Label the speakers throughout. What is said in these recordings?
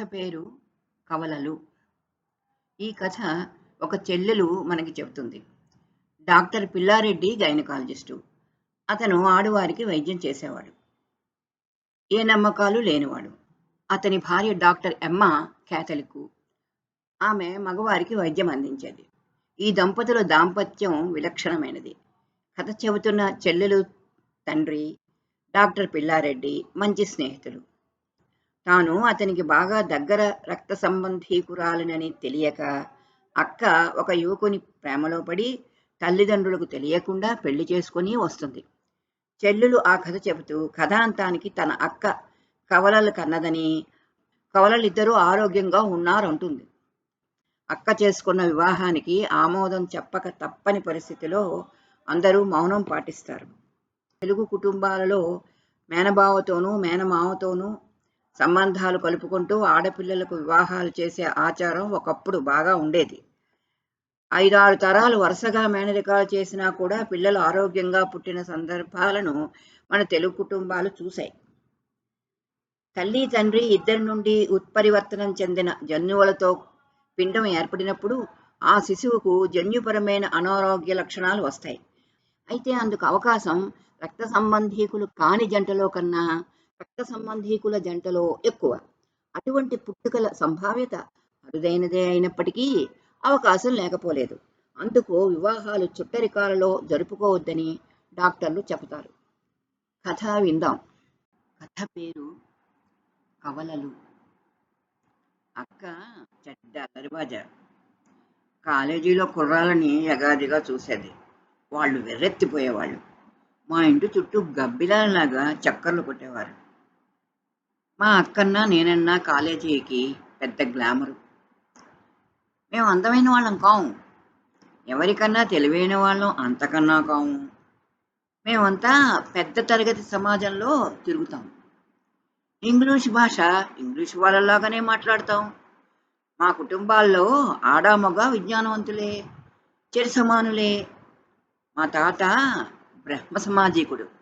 Speaker 1: కథ పేరు కవలలు. ఈ కథ ఒక చెల్లెలు మనకి చెబుతుంది. Doctor Pillareddy gynaecologist. అతను ఆడవారికి వైద్యం చేసేవాడు. ఏ నమ్మకాలు లేనివాడు. అతని భార్య డాక్టర్ ఎమ్మ కేథలిక్ ఆమె మగవారికి వైద్యం అందించేది. ఈ దంపతుల దాంపత్యం విలక్షణమైనది. కథ చెబుతున్న చెల్లెలు తండ్రి డాక్టర్ పిల్లారెడ్డి మంచి స్నేహితులు. తాను అతనికి బాగా దగ్గర రక్త సంబంధీకురాలనని తెలియక అక్క ఒక యువకుని ప్రేమలో పడి తల్లిదండ్రులకు తెలియకుండా పెళ్ళి చేసుకుని వస్తుంది. చెల్లెలు ఆ కథ చెబుతూ కథాంతానికి తన అక్క కవలలు కన్నదని కవలలిద్దరూ ఆరోగ్యంగా ఉన్నారంటుంది. అక్క చేసుకున్న వివాహానికి ఆమోదం చెప్పక తప్పని పరిస్థితిలో అందరూ మౌనం పాటిస్తారు. తెలుగు కుటుంబాలలో మేనబావతోనూ మేనమావతోనూ సంబంధాలు కలుపుకుంటూ ఆడపిల్లలకు వివాహాలు చేసే ఆచారం ఒకప్పుడు బాగా ఉండేది. ఐదారు తరాలు వరుసగా మేనరికాలు చేసినా కూడా పిల్లలు ఆరోగ్యంగా పుట్టిన సందర్భాలను మన తెలుగు కుటుంబాలు చూశాయి. తల్లి తండ్రి ఇద్దరి నుండి ఉత్పరివర్తనం చెందిన జన్యువులతో పిండం ఏర్పడినప్పుడు ఆ శిశువుకు జన్యుపరమైన అనారోగ్య లక్షణాలు వస్తాయి. అయితే అందుకు అవకాశం రక్త సంబంధీకులు కాని జంటలో కన్నా రక్త సంబంధీకుల జంటలో ఎక్కువ. అటువంటి పుట్టుకల సంభావ్యత అరుదైనదే అయినప్పటికీ అవకాశం లేకపోలేదు. అందుకు వివాహాలు చుట్టరికాలలో జరుపుకోవద్దని డాక్టర్లు చెబుతారు. కథ విందాం. కథ పేరు కవలలు. అక్క చెడ్డ దర్వాజా. కాలేజీలో కుర్రాలని యగాదిగా చూసేది. వాళ్ళు వెర్రెత్తిపోయేవాళ్ళు. మా ఇంటి చుట్టూ గబ్బిలాలలాగా చక్కర్లు కొట్టేవారు. మా అక్కన్నా నేనన్నా కాలేజీకి పెద్ద గ్లామరు. మేము అందమైన వాళ్ళం కాము ఎవరికన్నా తెలివైన వాళ్ళం అంతకన్నా కాము మేమంతా పెద్ద తరగతి సమాజంలో తిరుగుతాం. ఇంగ్లీష్ భాష ఇంగ్లీష్ వాళ్ళలాగానే మాట్లాడతాం. మా కుటుంబాల్లో ఆడామొగ విజ్ఞానవంతులే చెరు సమానులే. మా తాత బ్రహ్మ సమాజీకుడు.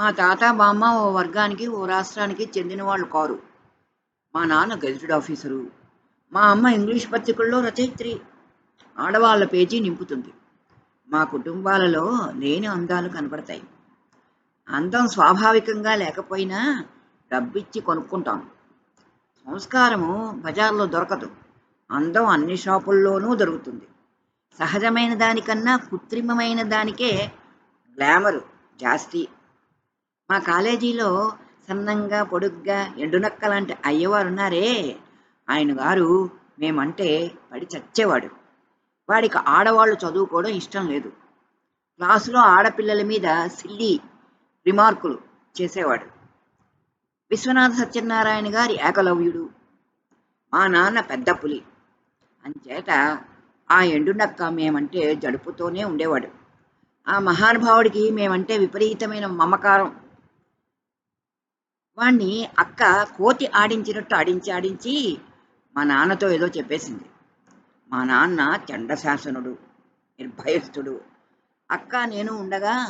Speaker 1: మా తాత బామ్మ ఓ వర్గానికి ఓ రాష్ట్రానికి చెందిన వాళ్ళు కారు. మా నాన్న గెజిటెడ్ ఆఫీసరు. మా అమ్మ ఇంగ్లీష్ పత్రికల్లో రచయిత్రి. ఆడవాళ్ళ పేజీ నింపుతుంది. మా కుటుంబాలలో లేని అందాలు కనపడతాయి. అందం స్వాభావికంగా లేకపోయినా డబ్బిచ్చి కొనుక్కుంటాం. సంస్కారము బజార్లో దొరకదు. అందం అన్ని షాపుల్లోనూ దొరుకుతుంది. సహజమైన దానికన్నా కృత్రిమమైన దానికే గ్లామరు జాస్తి. మా కాలేజీలో సన్నంగా పొడుగ్గా ఎండునక్క లాంటి అయ్యవారు ఉన్నారే ఆయన గారు మేమంటే పడి చచ్చేవాడు. వాడికి ఆడవాళ్ళు చదువుకోవడం ఇష్టం లేదు. క్లాసులో ఆడపిల్లల మీద సిల్లి రిమార్కులు చేసేవాడు. విశ్వనాథ సత్యనారాయణ గారి ఏకలవ్యుడు. మా నాన్న పెద్ద పులి. అంచేత ఆ ఎండునక్క మేమంటే జడుపుతోనే ఉండేవాడు. ఆ మహానుభావుడికి మేమంటే విపరీతమైన మమకారం. వాణ్ణి అక్క కోతి ఆడించినట్టు ఆడించి ఆడించి మా నాన్నతో ఏదో చెప్పేసింది. మా నాన్న చండశాసనుడు నిర్భయస్థుడు. అక్క నేను ఉండగా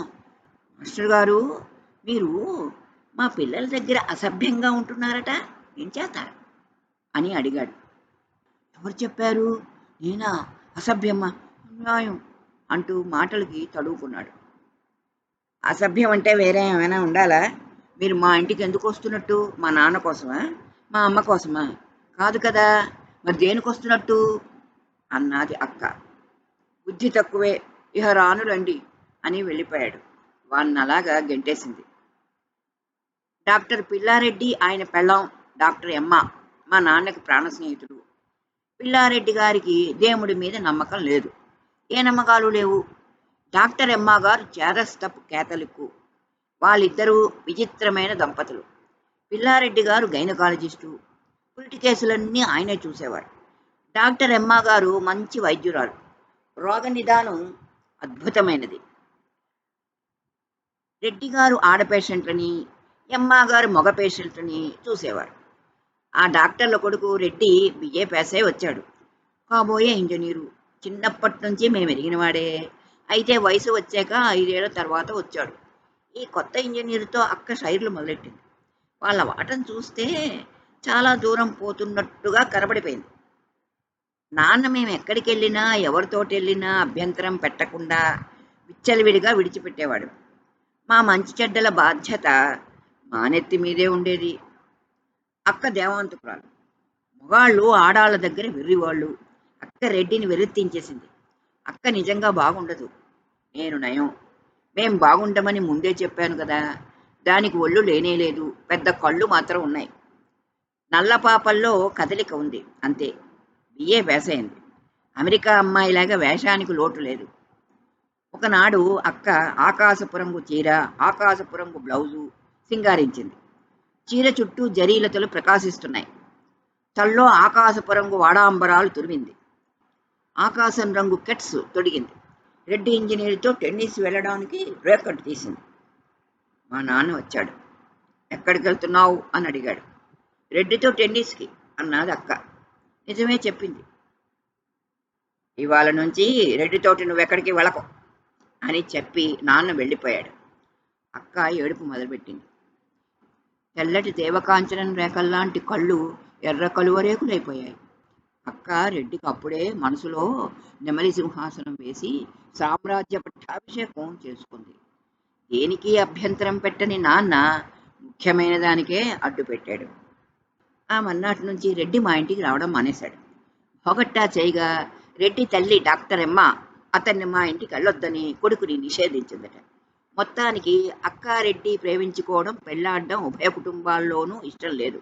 Speaker 1: మాస్టర్ గారు మీరు మా పిల్లల దగ్గర అసభ్యంగా ఉంటున్నారట ఏం చేస్తారు? అని అడిగాడు. ఎవరు చెప్పారు? నేనా? అసభ్యమా? అన్యాయం అంటూ మాటలకి తడువుకున్నాడు. అసభ్యం అంటే వేరే ఏమైనా ఉండాలా? మీరు మా ఇంటికి ఎందుకు వస్తున్నట్టు? మా నాన్న కోసమా? మా అమ్మ కోసమా? కాదు కదా. మరి దేనికి వస్తున్నట్టు? అన్నది అక్క. బుద్ధి తక్కువే. ఇహ రానులండి అని వెళ్ళిపోయాడు. వాడిని అలాగా గెంటేసింది. డాక్టర్ పిల్లారెడ్డి ఆయన పెళ్ళం డాక్టర్ ఎమ్మ మా నాన్నకి ప్రాణ స్నేహితుడు. పిల్లారెడ్డి గారికి దేవుడి మీద నమ్మకం లేదు. ఏ నమ్మకాలు లేవు? డాక్టర్ ఎమ్మ గారు చేరస్తపు కేతలిక్కు వాళ్ళిద్దరూ విచిత్రమైన దంపతులు. పిల్లారెడ్డి గారు గైనకాలజిస్టు. పురిటి కేసులన్నీ ఆయనే చూసేవారు డాక్టర్ ఎమ్మ గారు మంచి వైద్యురాలు. రోగ నిదానం అద్భుతమైనది. రెడ్డి గారు ఆడ పేషెంట్లని ఎమ్మ గారు మగ పేషెంట్లని చూసేవారు. ఆ డాక్టర్ల కొడుకు రెడ్డి బిఏ పాస్ అయి వచ్చాడు. కాబోయే ఇంజనీరు. చిన్నప్పటి నుంచి మేము ఎరిగినవాడే అయితే వయసు వచ్చాక ఐదేళ్ళ తర్వాత వచ్చాడు. ఈ కొత్త ఇంజనీర్తో అక్క షైర్లు మొదలెట్టింది. వాళ్ళ వాటను చూస్తే చాలా దూరం పోతున్నట్టుగా కనబడిపోయింది. నాన్న మేము ఎక్కడికి వెళ్ళినా ఎవరితోటి వెళ్ళినా అభ్యంతరం పెట్టకుండా విచ్చలవిడిగా విడిచిపెట్టేవాడు. మా మంచి చెడ్డల బాధ్యత మానెత్తి మీదే ఉండేది. అక్క దేవాంతకురాలు మగాళ్ళు ఆడాళ్ళ దగ్గర వెర్రివాళ్ళు. అక్క రెడ్డిని వెర్రెత్తించేసింది అక్క నిజంగా బాగుండదు. నేను నయం. మేం బాగుండమని ముందే చెప్పాను కదా. దానికి ఒళ్ళు లేనేలేదు పెద్ద కళ్ళు మాత్రం ఉన్నాయి. నల్ల పాపల్లో కదలిక ఉంది. అంతే. బిఏ వేసైంది. అమెరికా అమ్మాయిలాగా వేషానికి లోటు లేదు. ఒకనాడు అక్క ఆకాశపు రంగు చీర ఆకాశపు రంగు బ్లౌజు సింగారించింది. చీర చుట్టూ జరీలతలు ప్రకాశిస్తున్నాయి. తల్లో ఆకాశపు రంగు వాడాంబరాలు తురిమింది. ఆకాశం రంగు కెట్స్ తొడిగింది. రెడ్డి ఇంజనీర్తో టెన్నిస్ వెళ్ళడానికి రేకట్ తీసింది. మా నాన్న వచ్చాడు. ఎక్కడికి వెళ్తున్నావు? అని అడిగాడు. రెడ్డితో టెన్నిస్కి అన్నది అక్క. నిజమే చెప్పింది. ఇవాళ నుంచి రెడ్డితోటి నువ్వు ఎక్కడికి వెళ్ళకు అని చెప్పి నాన్న వెళ్ళిపోయాడు. అక్క ఏడుపు మొదలుపెట్టింది. తెల్లటి దేవకాంచనం రేఖల్లాంటి కళ్ళు ఎర్ర కలువరేకులైపోయాయి అక్క రెడ్డికి అప్పుడే మనసులో నెమలి సింహాసనం వేసి సామ్రాజ్య పట్టాభిషేకం చేసుకుంది. దేనికి అభ్యంతరం పెట్టని నాన్న ముఖ్యమైన దానికే అడ్డు పెట్టాడు. ఆ మన్నాటి నుంచి రెడ్డి మా ఇంటికి రావడం మానేశాడు. పొగట్టా చేయగా రెడ్డి తల్లి డాక్టర్ ఎమ్మ అతన్ని మా ఇంటికి వెళ్ళొద్దని కొడుకుని నిషేధించిందట. మొత్తానికి అక్కారెడ్డి ప్రేమించుకోవడం పెళ్ళాడడం ఉభయ కుటుంబాల్లోనూ ఇష్టం లేదు.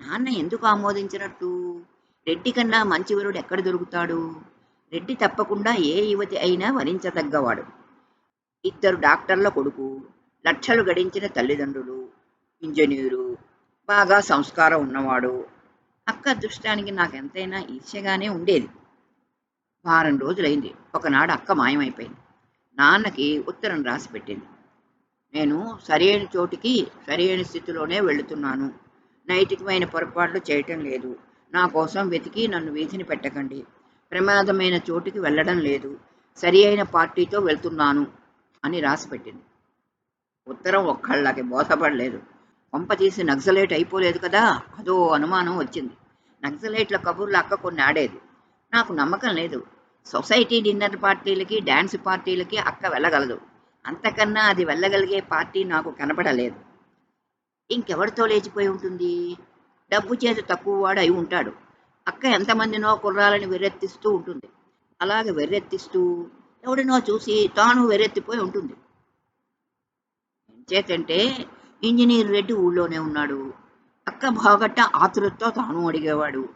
Speaker 1: నాన్న ఎందుకు ఆమోదించినట్టు? రెడ్డి కన్నా మంచివరుడు ఎక్కడ దొరుకుతాడు? రెడ్డి తప్పకుండా ఏ యువతి అయినా వరించదగ్గవాడు. ఇద్దరు డాక్టర్ల కొడుకు లక్షలు గడించిన తల్లిదండ్రులు ఇంజనీరు బాగా సంస్కారం ఉన్నవాడు. అక్క అదృష్టానికి నాకెంతైనా ఈర్ష్యగానే ఉండేది. వారం రోజులైంది. ఒకనాడు అక్క మాయమైపోయింది. నాన్నకి ఉత్తరం రాసి పెట్టింది. నేను సరైన చోటికి సరైన స్థితిలోనే వెళుతున్నాను. నైతికమైన పొరపాట్లు చేయటం లేదు. నా కోసం వెతికి నన్ను వీధిని పెట్టకండి. ప్రమాదమైన చోటికి వెళ్ళడం లేదు. సరి అయిన పార్టీతో వెళ్తున్నాను అని రాసిపెట్టింది. ఉత్తరం ఒక్కళ్ళకి బోధపడలేదు. కొంప తీసి నక్సలైట్ అయిపోలేదు కదా? అదో అనుమానం వచ్చింది. నక్సలైట్ల కబుర్లు అక్క కొన్ని ఆడేది. నాకు నమ్మకం లేదు. సొసైటీ డిన్నర్ పార్టీలకి డ్యాన్స్ పార్టీలకి అక్క వెళ్ళగలదు. అంతకన్నా అది వెళ్ళగలిగే పార్టీ నాకు కనపడలేదు. ఇంకెవరితో లేచిపోయి ఉంటుంది? డబ్బు చేతి తక్కువ వాడు అయి ఉంటాడు. అక్క ఎంతమందినో కుర్రాలని వెర్రెత్తిస్తూ ఉంటుంది. అలాగే వెర్రెత్తిస్తూ ఎవడినో చూసి తాను వెర్రెత్తిపోయి ఉంటుంది. చేతంటే ఇంజనీర్ రెడ్డి ఊళ్ళోనే ఉన్నాడు. అక్క బాగట్ట ఆతురతో తాను అడిగేవాడు.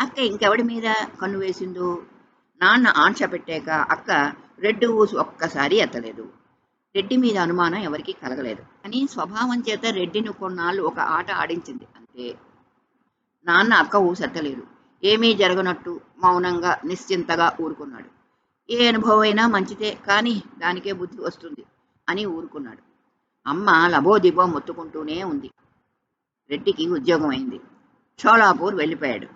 Speaker 1: అక్క ఇంకెవడి మీద కన్ను వేసిందో? నాన్న ఆంక్ష పెట్టాక అక్క రెడ్డి ఊసి ఒక్కసారి ఎత్తలేదు. రెడ్డి మీద అనుమానం ఎవరికీ కలగలేదు. కానీ స్వభావం చేత రెడ్డిని కొన్నాళ్ళు ఒక ఆట ఆడించింది. అంతే. నాన్న అక్క ఊసెత్తలేదు ఏమీ జరగనట్టు మౌనంగా నిశ్చింతగా ఊరుకున్నాడు. ఏ అనుభవం అయినా మంచిదే కానీ దానికే బుద్ధి వస్తుంది అని ఊరుకున్నాడు. అమ్మ లబోదిబో మొత్తుకుంటూనే ఉంది. రెడ్డికి ఉద్యోగం అయింది షోలాపూర్ వెళ్ళిపోయాడు.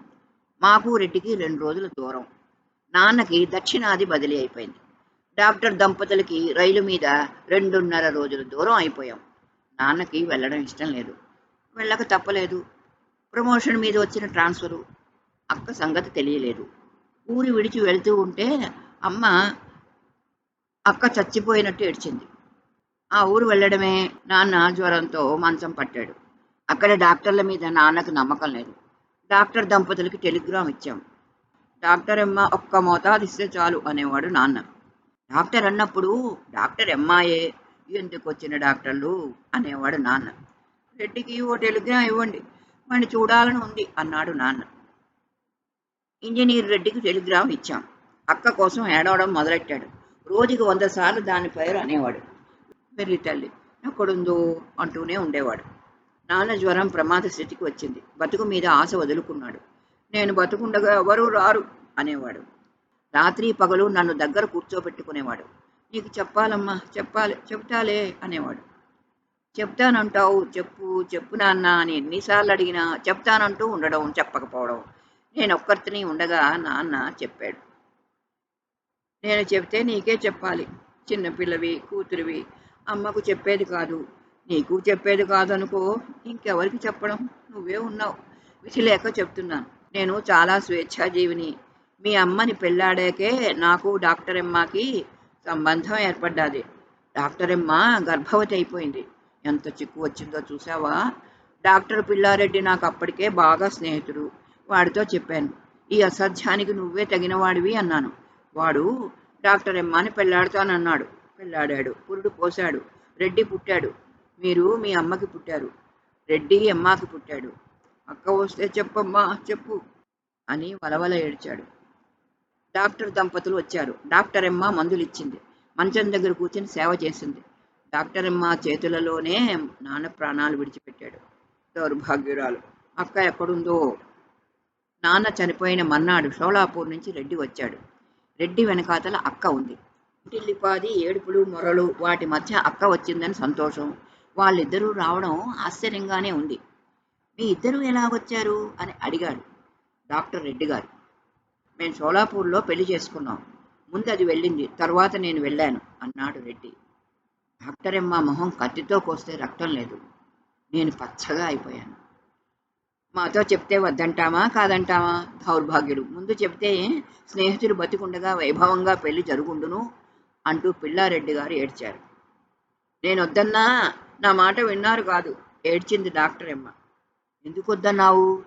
Speaker 1: మాకు రెడ్డికి రెండు రోజుల దూరం. నాన్నకి దక్షిణాది బదిలీ అయిపోయింది. డాక్టర్ దంపతులకి రైలు మీద రెండున్నర రోజుల దూరం అయిపోయాం. నాన్నకి వెళ్ళడం ఇష్టం లేదు. వెళ్ళక తప్పలేదు. ప్రమోషన్ మీద వచ్చిన ట్రాన్స్ఫరు. అక్క సంగతి తెలియలేదు. ఊరి విడిచి వెళ్తూ ఉంటే అమ్మ అక్క చచ్చిపోయినట్టు ఏడ్చింది. ఆ ఊరు వెళ్ళడమే నాన్న జ్వరంతో మంచం పట్టాడు. అక్కడ డాక్టర్ల మీద నాన్నకు నమ్మకం లేదు. డాక్టర్ దంపతులకి టెలిగ్రామ్ ఇచ్చాం. డాక్టర్ అమ్మ ఒక్క మోతాదు ఇస్తే చాలు అనేవాడు నాన్న. డాక్టర్ అన్నప్పుడు డాక్టర్ అమ్మాయే ఎందుకు వచ్చిన డాక్టర్లు అనేవాడు నాన్న. రెడ్డికి ఓ టెలిగ్రామ్ ఇవ్వండి. వాణ్ణి చూడాలని ఉంది అన్నాడు నాన్న. ఇంజనీర్ రెడ్డికి టెలిగ్రామ్ ఇచ్చాం. అక్క కోసం ఏడవడం మొదలెట్టాడు. రోజుకి వంద సార్లు దాని పేరు అనేవాడు. వెర్రి తల్లి ఎక్కడుందో? అంటూనే ఉండేవాడు. నాన్న జ్వరం ప్రమాద స్థితికి వచ్చింది. బతుకు మీద ఆశ వదులుకున్నాడు. నేను బతుకుండగా ఎవరూ రారు అనేవాడు. రాత్రి పగలు నన్ను దగ్గర కూర్చోబెట్టుకునేవాడు. నీకు చెప్పాలమ్మా చెప్పాలి చెప్తాలే అనేవాడు. చెప్తానంటావు చెప్పు చెప్పు నాన్న అని ఎన్నిసార్లు అడిగినా చెప్తానంటూ ఉండడం చెప్పకపోవడం. నేను ఒక్కరిని ఉండగా నాన్న చెప్పాడు. నేను చెప్తే నీకే చెప్పాలి. చిన్నపిల్లవి కూతురివి అమ్మకు చెప్పేది కాదు. నీకు చెప్పేది కాదనుకో ఇంకెవరికి చెప్పడం? నువ్వే ఉన్నావు. విసిలేక చెప్తున్నాను. నేను చాలా స్వేచ్ఛాజీవిని. మీ అమ్మని పెళ్ళాడాకే నాకు డాక్టర్ అమ్మకి సంబంధం ఏర్పడ్డాది. డాక్టర్ అమ్మ గర్భవతి అయిపోయింది. ఎంత చిక్కు వచ్చిందో చూసావా? డాక్టర్ పిల్లారెడ్డి నాకు అప్పటికే బాగా స్నేహితుడు. వాడితో చెప్పాను. ఈ అసాధ్యానికి నువ్వే తగినవాడివి అన్నాను. వాడు డాక్టర్ ఎమ్మాని పెళ్ళాడుతానన్నాడు పెళ్ళాడాడు పురుడు పోశాడు. రెడ్డి పుట్టాడు. మీరు మీ అమ్మకి పుట్టారు. రెడ్డి అమ్మకి పుట్టాడు. అక్క వస్తే చెప్పమ్మా చెప్పు అని వలవల ఏడ్చాడు. డాక్టర్ దంపతులు వచ్చారు. డాక్టర్ ఎమ్మ మందులు ఇచ్చింది మంచం దగ్గర కూర్చొని సేవ చేసింది. డాక్టర్ ఎమ్మ చేతులలోనే నాన్న ప్రాణాలు విడిచిపెట్టాడు. దౌర్భాగ్యురాలు. అక్క ఎక్కడుందో? నాన్న చనిపోయిన మన్నాడు షోలాపూర్ నుంచి రెడ్డి వచ్చాడు. రెడ్డి వెనకాతల అక్క ఉంది. ఇంటిల్లిపాది ఏడుపులు మొరలు వాటి మధ్య అక్క వచ్చిందని సంతోషం. వాళ్ళిద్దరూ రావడం ఆశ్చర్యంగానే ఉంది. మీ ఇద్దరు ఎలా వచ్చారు? అని అడిగాడు డాక్టర్ రెడ్డి గారు. మేము షోలాపూర్లో పెళ్ళి చేసుకున్నాం. ముందు అది వెళ్ళింది తర్వాత నేను వెళ్ళాను అన్నాడు రెడ్డి. డాక్టర్ మొహం కత్తితో కోస్తే రక్తం లేదు. నేను పచ్చగా అయిపోయాను. మాతో చెప్తే వద్దంటామా కాదంటామా? దౌర్భాగ్యుడు. ముందు చెప్తే స్నేహితుడు బతికుండగా వైభవంగా పెళ్ళి జరుగుండును అంటూ పిల్లారెడ్డి గారు ఏడ్చారు. నేను వద్దన్నా నా మాట విన్నారు కాదు ఏడ్చింది డాక్టర్ ఎందుకు వద్దన్నావు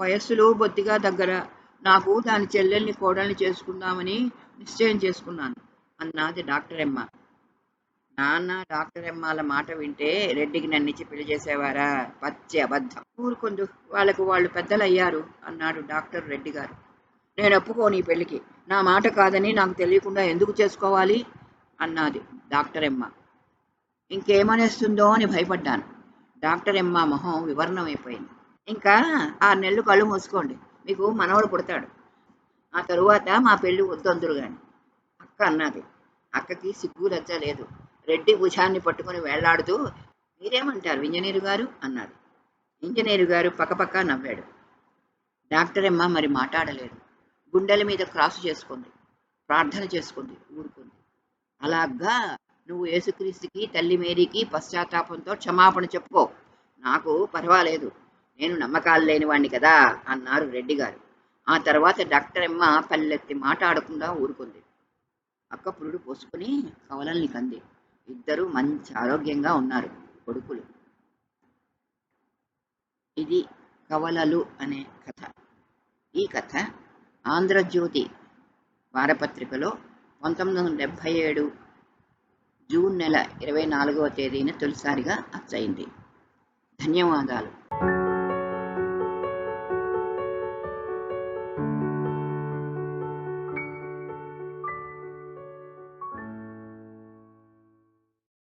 Speaker 1: వయస్సులో బొత్తిగా దగ్గర. నాకు దాని చెల్లెల్ని కోడల్ని చేసుకుందామని నిశ్చయం చేసుకున్నాను అన్నది డాక్టర్ నాన్న డాక్టర్ అమ్మాల మాట వింటే రెడ్డికి నన్నిచ్చి పెళ్ళి చేసేవారా? పచ్చి అబద్ధం. ఊరుకుందు. వాళ్ళకు వాళ్ళు పెద్దలు అయ్యారు అన్నాడు డాక్టర్ రెడ్డి గారు. నేను ఒప్పుకోను ఈ పెళ్ళికి నా మాట కాదని నాకు తెలియకుండా ఎందుకు చేసుకోవాలి? అన్నది డాక్టర్ ఎమ్మ ఇంకేమనేస్తుందో అని భయపడ్డాను. డాక్టర్ ఎమ్మ మొహం వివరణమైపోయింది. ఇంకా ఆరు నెలలు కళ్ళు మూసుకోండి. మీకు మనవడు పుడతాడు. ఆ తరువాత మా పెళ్ళి వద్దొందురు కానీ అక్క అన్నది. అక్కకి సిగ్గు లజ్జ లేదు. రెడ్డి భుజాన్ని పట్టుకొని వేళ్ళాడుతూ మీరేమంటారు ఇంజనీరు గారు? అన్నాడు. ఇంజనీరు గారు పక్కపక్క నవ్వాడు. డాక్టర్ అమ్మ మరి మాట్లాడలేదు. గుండెల మీద క్రాసు చేసుకుంది. ప్రార్థన చేసుకుంది ఊరుకుంది. అలాగా నువ్వు యేసుక్రీస్తుకి తల్లి మేరీకి పశ్చాత్తాపంతో క్షమాపణ చెప్పుకో. నాకు పర్వాలేదు. నేను నమ్మకాలు లేనివాణ్ణి కదా అన్నారు రెడ్డి గారు. ఆ తర్వాత డాక్టర్ అమ్మ పల్లెత్తి మాట్లాడకుండా ఊరుకుంది. అక్క పురుడు పోసుకుని కవలల్ని కంది. ఇద్దరు మంచి ఆరోగ్యంగా ఉన్నారు కొడుకులు. ఇది కవలలు అనే కథ. ఈ కథ ఆంధ్రజ్యోతి వారపత్రికలో పంతొమ్మిది వందల డెబ్భై ఏడు జూన్ నెల ఇరవై నాలుగవ తేదీన తొలిసారిగా అచ్చయింది ధన్యవాదాలు.